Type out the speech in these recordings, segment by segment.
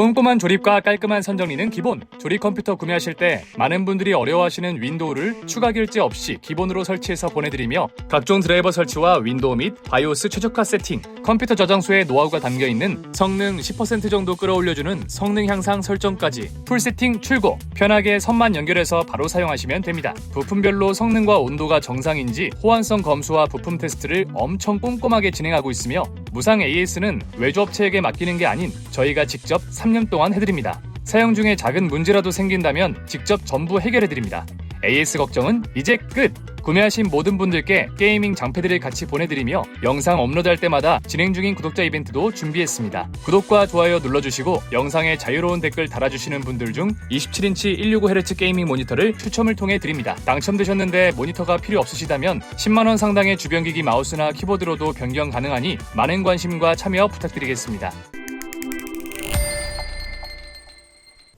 꼼꼼한 조립과 깔끔한 선정리는 기본. 조립 컴퓨터 구매하실 때 많은 분들이 어려워하시는 윈도우를 추가 결제 없이 기본으로 설치해서 보내드리며 각종 드라이버 설치와 윈도우 및 바이오스 최적화 세팅, 컴퓨터 저장소에 노하우가 담겨 있는 성능 10% 정도 끌어올려주는 성능 향상 설정까지 풀 세팅 출고. 편하게 선만 연결해서 바로 사용하시면 됩니다. 부품별로 성능과 온도가 정상인지 호환성 검수와 부품 테스트를 엄청 꼼꼼하게 진행하고 있으며 무상 AS는 외주업체에게 맡기는 게 아닌 저희가 직접 3년 동안 해드립니다. 사용 중에 작은 문제라도 생긴다면 직접 전부 해결해드립니다. AS 걱정은 이제 끝! 구매하신 모든 분들께 게이밍 장패들을 같이 보내드리며 영상 업로드할 때마다 진행 중인 구독자 이벤트도 준비했습니다. 구독과 좋아요 눌러주시고 영상에 자유로운 댓글 달아주시는 분들 중 27인치 165Hz 게이밍 모니터를 추첨을 통해 드립니다. 당첨되셨는데 모니터가 필요 없으시다면 10만원 상당의 주변기기 마우스나 키보드로도 변경 가능하니 많은 관심과 참여 부탁드리겠습니다.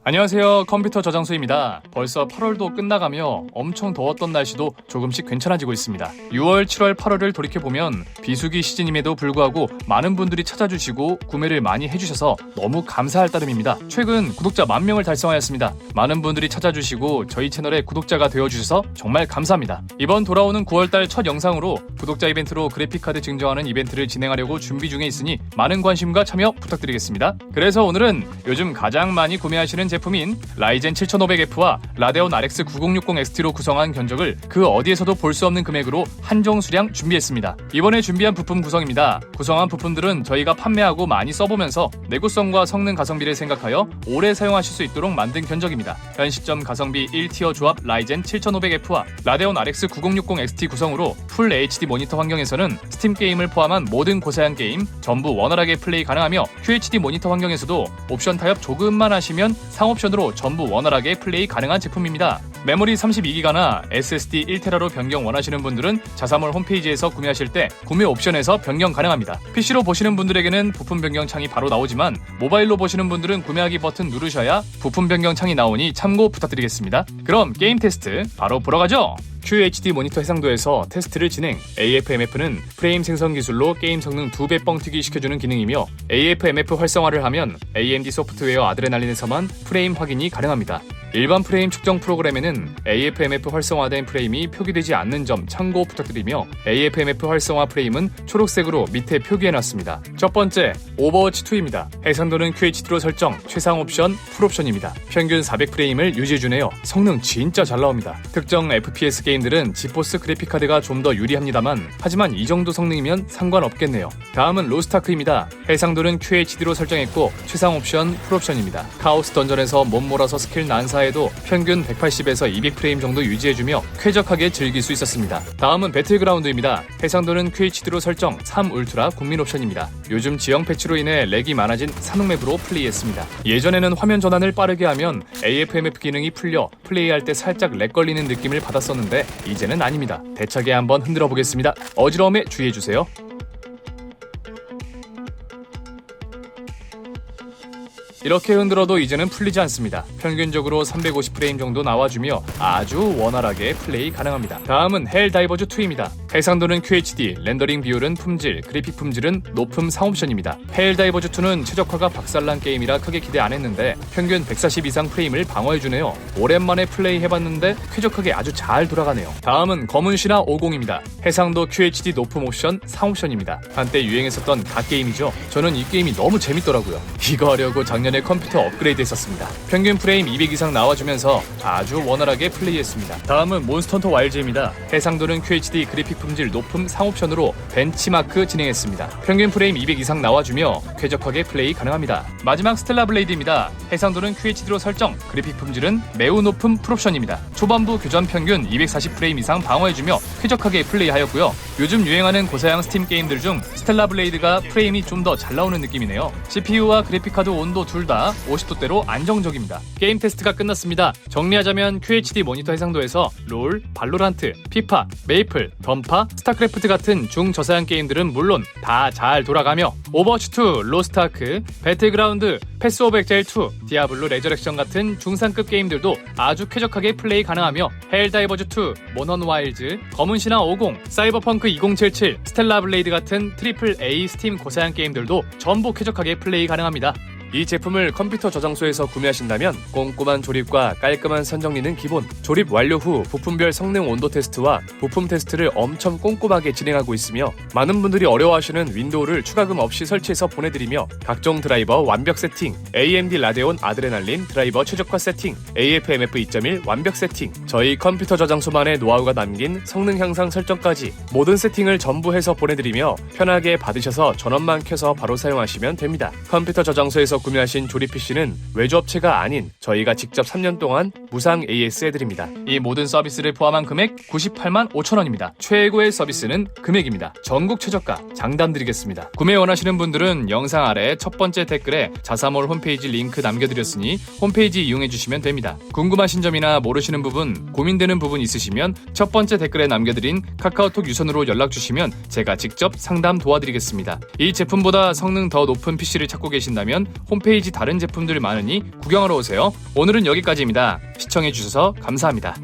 안녕하세요. 컴퓨터 저장소입니다. 벌써 8월도 끝나가며 엄청 더웠던 날씨도 조금씩 괜찮아지고 있습니다. 6월, 7월, 8월을 돌이켜보면 비수기 시즌임에도 불구하고 많은 분들이 찾아주시고 구매를 많이 해주셔서 너무 감사할 따름입니다. 최근 구독자 만 명을 달성하였습니다. 많은 분들이 찾아주시고 저희 채널에 구독자가 되어주셔서 정말 감사합니다. 이번 돌아오는 9월달 첫 영상으로 구독자 이벤트로 그래픽카드 증정하는 이벤트를 진행하려고 준비 중에 있으니 많은 관심과 참여 부탁드리겠습니다. 그래서 오늘은 요즘 가장 많이 구매하시는 제품인 라이젠 7500F와 라데온 RX 9060 XT로 구성한 견적을 그 어디에서도 볼 수 없는 금액으로 한정 수량 준비했습니다. 이번에 준비한 부품 구성입니다. 구성한 부품들은 저희가 판매하고 많이 써보면서 내구성과 성능 가성비를 생각하여 오래 사용하실 수 있도록 만든 견적입니다. 현 시점 가성비 1티어 조합 라이젠 7500F와 라데온 RX 9060 XT 구성으로 풀 HD 모니터 환경에서는 스팀 게임을 포함한 모든 고사양 게임 전부 원활하게 플레이 가능하며 QHD 모니터 환경에서도 옵션 타협 조금만 하시면 상옵션으로 전부 원활하게 플레이 가능한 제품입니다. 메모리 32기가나 SSD 1테라로 변경 원하시는 분들은 자사몰 홈페이지에서 구매하실 때 구매 옵션에서 변경 가능합니다. PC로 보시는 분들에게는 부품 변경 창이 바로 나오지만 모바일로 보시는 분들은 구매하기 버튼 누르셔야 부품 변경 창이 나오니 참고 부탁드리겠습니다. 그럼 게임 테스트 바로 보러 가죠. QHD 모니터 해상도에서 테스트를 진행. AFMF는 프레임 생성 기술로 게임 성능 2배 뻥튀기 시켜주는 기능이며 AFMF 활성화를 하면 AMD 소프트웨어 아드레날린에서만 프레임 확인이 가능합니다. 일반 프레임 측정 프로그램에는 AFMF 활성화된 프레임이 표기되지 않는 점 참고 부탁드리며 AFMF 활성화 프레임은 초록색으로 밑에 표기해놨습니다. 첫 번째, 오버워치 2입니다. 해상도는 QHD로 설정, 최상 옵션, 풀옵션입니다. 평균 400프레임을 유지해주네요. 성능 진짜 잘 나옵니다. 특정 FPS 게임들은 지포스 그래픽카드가 좀 더 유리합니다만 하지만 이 정도 성능이면 상관없겠네요. 다음은 로스타크입니다. 해상도는 QHD로 설정했고 최상 옵션, 풀옵션입니다. 카오스 던전에서 몸 몰아서 스킬 난사 에도 평균 180에서 200프레임 정도 유지해주며 쾌적하게 즐길 수 있었습니다. 다음은 배틀그라운드입니다. 해상도는 QHD로 설정 3 울트라 국민 옵션입니다. 요즘 지형 패치로 인해 렉이 많아진 산옥맵으로 플레이했습니다. 예전에는 화면 전환을 빠르게 하면 AFMF 기능이 풀려 플레이할 때 살짝 렉 걸리는 느낌을 받았었는데 이제는 아닙니다. 대차게 한번 흔들어 보겠습니다. 어지러움에 주의해주세요. 이렇게 흔들어도 이제는 풀리지 않습니다. 평균적으로 350프레임 정도 나와주며 아주 원활하게 플레이 가능합니다. 다음은 헬다이버즈 2입니다. 해상도는 QHD, 렌더링 비율은 품질, 그래픽 품질은 높음 상옵션입니다. 헬다이버즈 2는 최적화가 박살난 게임이라 크게 기대 안 했는데 평균 140 이상 프레임을 방어해주네요. 오랜만에 플레이 해봤는데 쾌적하게 아주 잘 돌아가네요. 다음은 검은시나 50입니다. 해상도 QHD 높음 옵션 상옵션입니다. 한때 유행했었던 갓게임이죠. 저는 이 게임이 너무 재밌더라고요. 이거 하려고 작년에 컴퓨터 업그레이드 했었습니다. 평균 프레임 200 이상 나와주면서 아주 원활하게 플레이했습니다. 다음은 몬스터헌터 와일즈입니다. 해상도는 QHD 그래픽 품질 높음 상옵션으로 벤치마크 진행했습니다. 평균 프레임 200 이상 나와주며 쾌적하게 플레이 가능합니다. 마지막 스텔라 블레이드입니다. 해상도는 QHD로 설정, 그래픽 품질은 매우 높은 풀옵션입니다. 초반부 교전 평균 240 프레임 이상 방어해주며 쾌적하게 플레이하였고요. 요즘 유행하는 고사양 스팀 게임들 중 스텔라 블레이드가 프레임이 좀 더 잘 나오는 느낌이네요. CPU와 그래픽카드 온도 둘 다 50도대로 안정적입니다. 게임 테스트가 끝났습니다. 정리하자면 QHD 모니터 해상도에서 롤, 발로란트, 피파, 메이플, 던파, 스타크래프트 같은 중저사양 게임들은 물론 다 잘 돌아가며 오버워치2, 로스트아크, 배틀그라운드, 패스 오브 엑젤 2, 디아블로 레저렉션 같은 중상급 게임들도 아주 쾌적하게 플레이 가능하며 헬다이버즈 2, 모넌 와일즈, 검은 신화 50, 사이버펑크 2077, 스텔라 블레이드 같은 트리플 A 스팀 고사양 게임들도 전부 쾌적하게 플레이 가능합니다. 이 제품을 컴퓨터 저장소에서 구매하신다면 꼼꼼한 조립과 깔끔한 선정리는 기본, 조립 완료 후 부품별 성능 온도 테스트와 부품 테스트를 엄청 꼼꼼하게 진행하고 있으며 많은 분들이 어려워하시는 윈도우를 추가금 없이 설치해서 보내드리며 각종 드라이버 완벽 세팅, AMD 라데온 아드레날린 드라이버 최적화 세팅, AFMF 2.1 완벽 세팅, 저희 컴퓨터 저장소만의 노하우가 담긴 성능 향상 설정까지 모든 세팅을 전부 해서 보내드리며 편하게 받으셔서 전원만 켜서 바로 사용하시면 됩니다. 컴퓨터 저장소에서 구매하신 조립 PC는 외주업체가 아닌 저희가 직접 3년 동안 무상 AS 해드립니다. 이 모든 서비스를 포함한 금액 98만 5천 원입니다. 최고의 서비스는 금액입니다. 전국 최저가 장담 드리겠습니다. 구매 원하시는 분들은 영상 아래 첫 번째 댓글에 자사몰 홈페이지 링크 남겨드렸으니 홈페이지 이용해 주시면 됩니다. 궁금하신 점이나 모르시는 부분, 고민되는 부분 있으시면 첫 번째 댓글에 남겨드린 카카오톡 유선으로 연락 주시면 제가 직접 상담 도와드리겠습니다. 이 제품보다 성능 더 높은 PC를 찾고 계신다면 홈페이지 다른 제품들 많으니 구경하러 오세요. 오늘은 여기까지입니다. 시청해 주셔서 감사합니다.